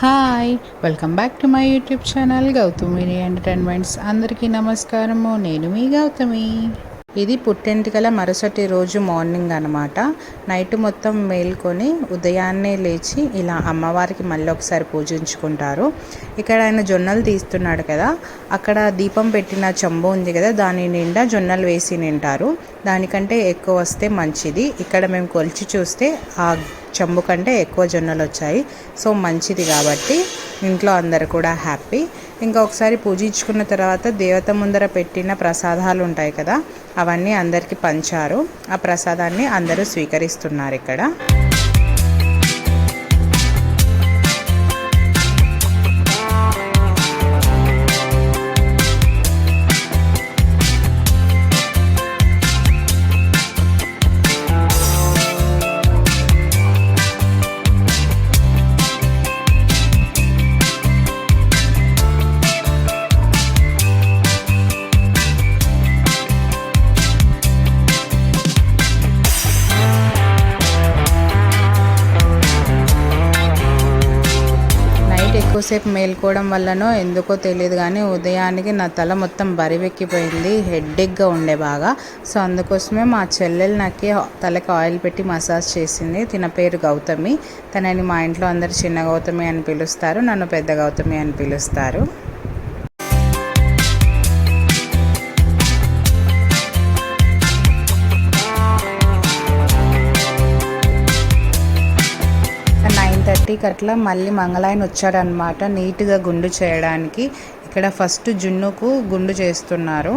Hi welcome back to my YouTube channel Gautami entertainments. అందరికీ నమస్కారము. నేను మీ గౌతమి. ఇది పుట్టెంటికల మరుసటి రోజు మార్నింగ్ అనమాట నైట్ మొత్తం మేల్కొని ఉదయాన్నే లేచి ఇలా అమ్మవారికి మళ్ళీ ఒకసారి పూజించుకుంటారు. ఇక్కడ ఆయన జొన్నలు తీస్తున్నాడు కదా అక్కడ దీపం పెట్టిన చెంబు ఉంది కదా దాని నిండా జొన్నలు వేసి నింటారు. దానికంటే ఎక్కువ వస్తే మంచిది. ఇక్కడ మేము కొలిచి చూస్తే ఆ చెంబు కంటే ఎక్కువ జొన్నలు వచ్చాయి. సో మంచిది కాబట్టి ఇంట్లో అందరు కూడా హ్యాపీ. ఇంకా ఒకసారి పూజించుకున్న తర్వాత దేవత ముందర పెట్టిన ప్రసాదాలు ఉంటాయి కదా అవన్నీ అందరికీ పంచారు. ఆ ప్రసాదాన్ని అందరూ స్వీకరిస్తున్నారు ఇక్కడ. ఎక్కువసేపు మేల్కోవడం వల్లనో ఎందుకో తెలియదు కానీ ఉదయానికి నా తల మొత్తం బరివెక్కిపోయింది. హెడ్డేక్గా ఉండే బాగా. సో అందుకోసమే మా చెల్లెలు నాకు తలకి ఆయిల్ పెట్టి మసాజ్ చేసింది. తిన పేరు గౌతమి. తనని మా ఇంట్లో అందరు చిన్న గౌతమి అని పిలుస్తారు. నన్ను పెద్ద గౌతమి అని పిలుస్తారు. నైన్ అట్లా మళ్ళీ మంగళాయన వచ్చాడనమాట నీట్గా గుండు చేయడానికి. ఇక్కడ ఫస్ట్ జున్నుకు గుండు చేస్తున్నారు.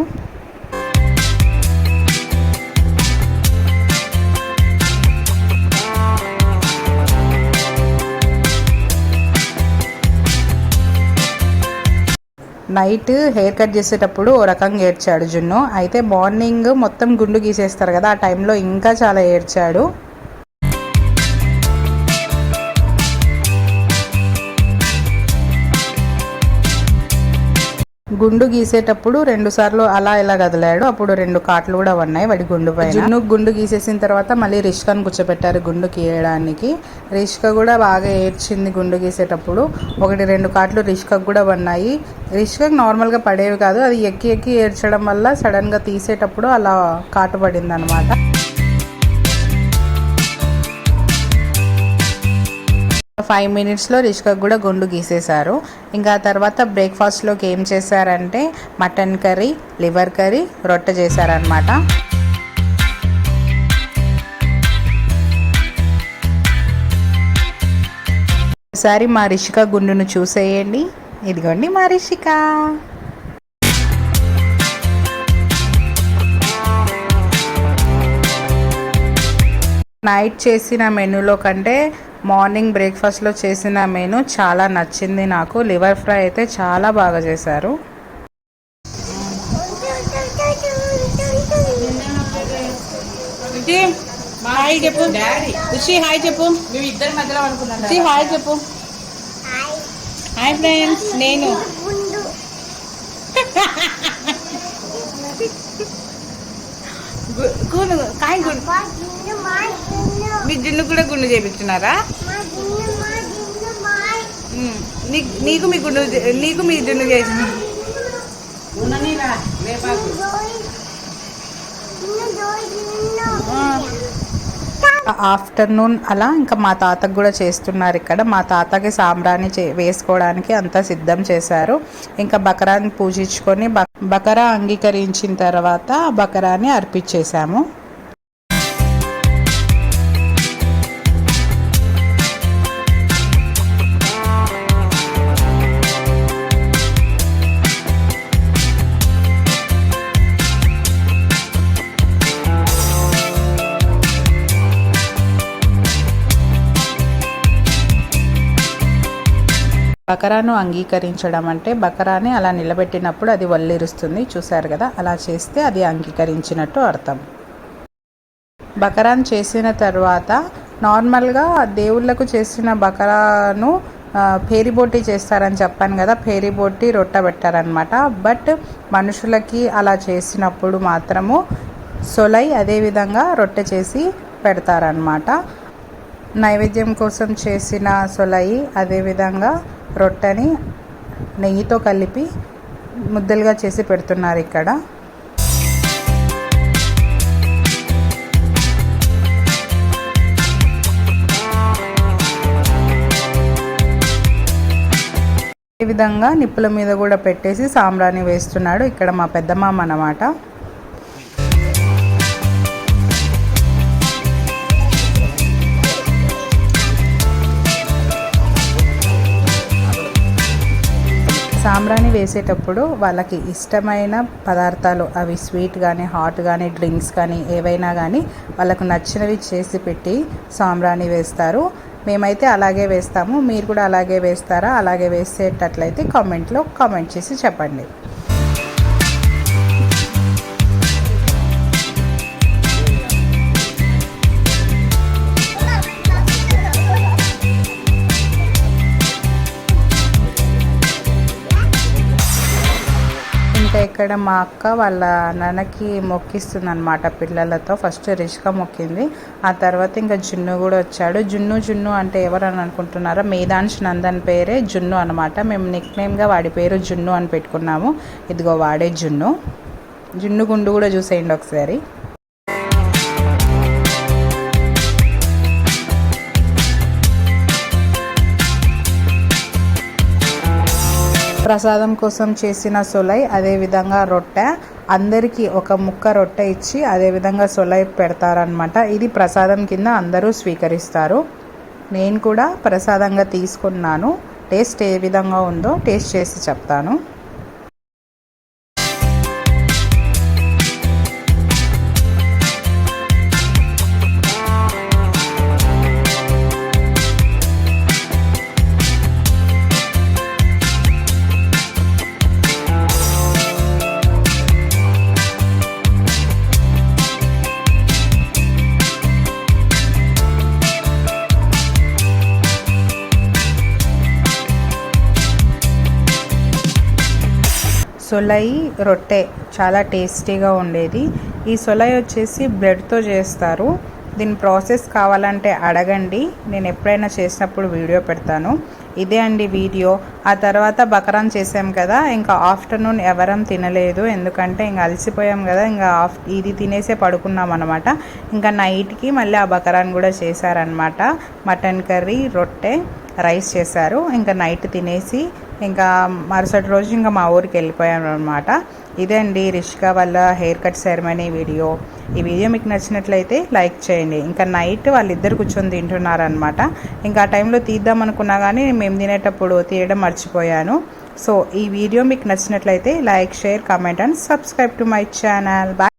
నైట్ హెయిర్ కట్ చేసేటప్పుడు ఓ రకంగా ఏడ్చాడు జున్ను. అయితే మార్నింగ్ మొత్తం గుండు గీసేస్తారు కదా ఆ టైంలో ఇంకా చాలా ఏడ్చాడు. గుండు గీసేటప్పుడు రెండు సార్లు అలా ఇలా కదిలాడు. అప్పుడు రెండు కాట్లు కూడా ఉన్నాయి వాడి గుండు పైన. జున్ను గుండు గీసేసిన తర్వాత మళ్ళీ రిష్కను కూర్చోపెట్టారు గుండు గీయడానికి. రిష్క కూడా బాగా ఏడ్చింది గుండు గీసేటప్పుడు. ఒకటి రెండు కాట్లు రిష్కకు కూడా పడినాయి. రిష్కకు నార్మల్గా పడేవి కాదు. అది ఎక్కి ఎక్కి ఏడ్చడం వల్ల సడన్గా తీసేటప్పుడు అలా కాటు పడింది అనమాట ఫైవ్ మినిట్స్లో రిష్కకు కూడా గుండు గీసేశారు. ఇంకా తర్వాత బ్రేక్ఫాస్ట్లోకి ఏం చేశారంటే మటన్ కర్రీ లివర్ కర్రీ రొట్టె చేశారనమాట ఒకసారి మా రిషిక గుండును చూసేయండి. ఇదిగోండి మా రిషిక. నైట్ చేసిన మెనూలో కంటే మార్నింగ్ బ్రేక్ఫాస్ట్లో చేసిన మెనూ చాలా నచ్చింది నాకు. లివర్ ఫ్రై అయితే చాలా బాగా చేశారు. హాయ్ చెప్పు. రిషి హాయ్ చెప్పు. మేము ఇద్దరి మధ్యలో అనుకున్నాం రిషి హాయ్ చెప్పు. హాయ్ ఫ్రెండ్స్ నేను గు- గుండు కాయ గుండు మీ జున్ను కూడా గుండు. నీ- నీకు మీ గుండు నీకు మీ జున్ను చేసిన ఆఫ్టర్నూన్ అలా ఇంకా మా తాతకు కూడా చేస్తున్నారు ఇక్కడ. మా తాతకి సాంబ్రాణి చే వేసుకోవడానికి అంతా సిద్ధం చేశారు. ఇంకా బకరాని పూజించుకొని బ- బకరా అంగీకరించిన తర్వాత బకరాని అర్పించేశాము బకరాను అంగీకరించడం అంటే బకరాని అలా నిలబెట్టినప్పుడు అది వల్లిరుస్తుంది. చూశారు కదా అలా చేస్తే అది అంగీకరించినట్టు అర్థం. బకరాన్ చేసిన తర్వాత నార్మల్గా దేవుళ్ళకు చేసిన బకరాను ఆ, పేరిబోటి చేస్తారని చెప్పాను కదా పేరిబోటి రొట్ట పెట్టారనమాట. బట్ మనుషులకి అలా చేసినప్పుడు మాత్రము సొలై అదేవిధంగా రొట్టె చేసి పెడతారనమాట. నైవేద్యం కోసం చేసిన సొలయి అదేవిధంగా రొట్టెని నెయ్యితో కలిపి ముద్దలుగా చేసి పెడుతున్నారు ఇక్కడ. ఈ విధంగా నిప్పుల మీద కూడా పెట్టేసి సాంబ్రాణి వేస్తున్నాడు ఇక్కడ మా పెద్దమామ అన్నమాట. సాంబ్రాణి వేసేటప్పుడు వాళ్ళకి ఇష్టమైన పదార్థాలు అవి స్వీట్ కానీ హాట్ కానీ డ్రింక్స్ కానీ ఏవైనా కానీ వాళ్ళకు నచ్చినవి చేసి పెట్టి సాంబ్రాణి వేస్తారు. మేమైతే అలాగే వేస్తాము. మీరు కూడా అలాగే వేస్తారా? అలాగే వేసేటట్లయితే కామెంట్లో కామెంట్ చేసి చెప్పండి. ఇక్కడ మా అక్క వాళ్ళ నాన్నకి మొక్కిస్తుంది అనమాట పిల్లలతో. ఫస్ట్ రిష్క మొక్కింది. ఆ తర్వాత ఇంకా జున్ను కూడా వచ్చాడు. జున్ను జున్ను అంటే ఎవరని అనుకుంటున్నారా? మేధాంష్ నందన్ పేరే జున్ను అనమాట మేము నిక్ నేమ్గా వాడి పేరు జున్ను అని పెట్టుకున్నాము. ఇదిగో వాడే జున్ను. జున్ను గుండు కూడా చూసేయండి ఒకసారి. ప్రసాదం కోసం చేసిన సొలై అదేవిధంగా రొట్టె. అందరికీ ఒక ముక్క రొట్టె ఇచ్చి అదేవిధంగా సొలై పెడతారనమాట ఇది ప్రసాదం కింద అందరూ స్వీకరిస్తారు. నేను కూడా ప్రసాదంగా తీసుకున్నాను. టేస్ట్ ఏ విధంగా ఉందో టేస్ట్ చేసి చెప్తాను. సొలై రొట్టె చాలా టేస్టీగా ఉండేది. ఈ సొలై వచ్చేసి బ్రెడ్తో చేస్తారు. దీని ప్రాసెస్ కావాలంటే అడగండి. నేను ఎప్పుడైనా చేసినప్పుడు వీడియో పెడతాను. ఇదే అండి వీడియో. ఆ తర్వాత బకరాన్ చేసాం కదా ఇంకా ఆఫ్టర్నూన్ ఎవరం తినలేదు. ఎందుకంటే ఇంకా అలసిపోయాం కదా ఇంకా ఆఫ్ ఇది తినేసే పడుకున్నాం అనమాట ఇంకా నైట్కి మళ్ళీ ఆ బకరాన్ కూడా చేశారనమాట మటన్ కర్రీ రొట్టె రైస్ చేశారు. ఇంకా నైట్ తినేసి ఇంకా మరుసటి రోజు ఇంకా మా ఊరికి వెళ్ళిపోయాను అనమాట ఇదే అండి రిషికా వాళ్ళ హెయిర్ కట్ సెరమనీ వీడియో ఈ వీడియో మీకు నచ్చినట్లయితే లైక్ చేయండి. ఇంకా నైట్ వాళ్ళిద్దరు కూర్చొని తింటున్నారనమాట ఇంకా ఆ టైంలో తీద్దాం అనుకున్నా కానీ మేము తినేటప్పుడు తీయడం మర్చిపోయాను. సో ఈ వీడియో మీకు నచ్చినట్లయితే like share comment and subscribe to my channel bye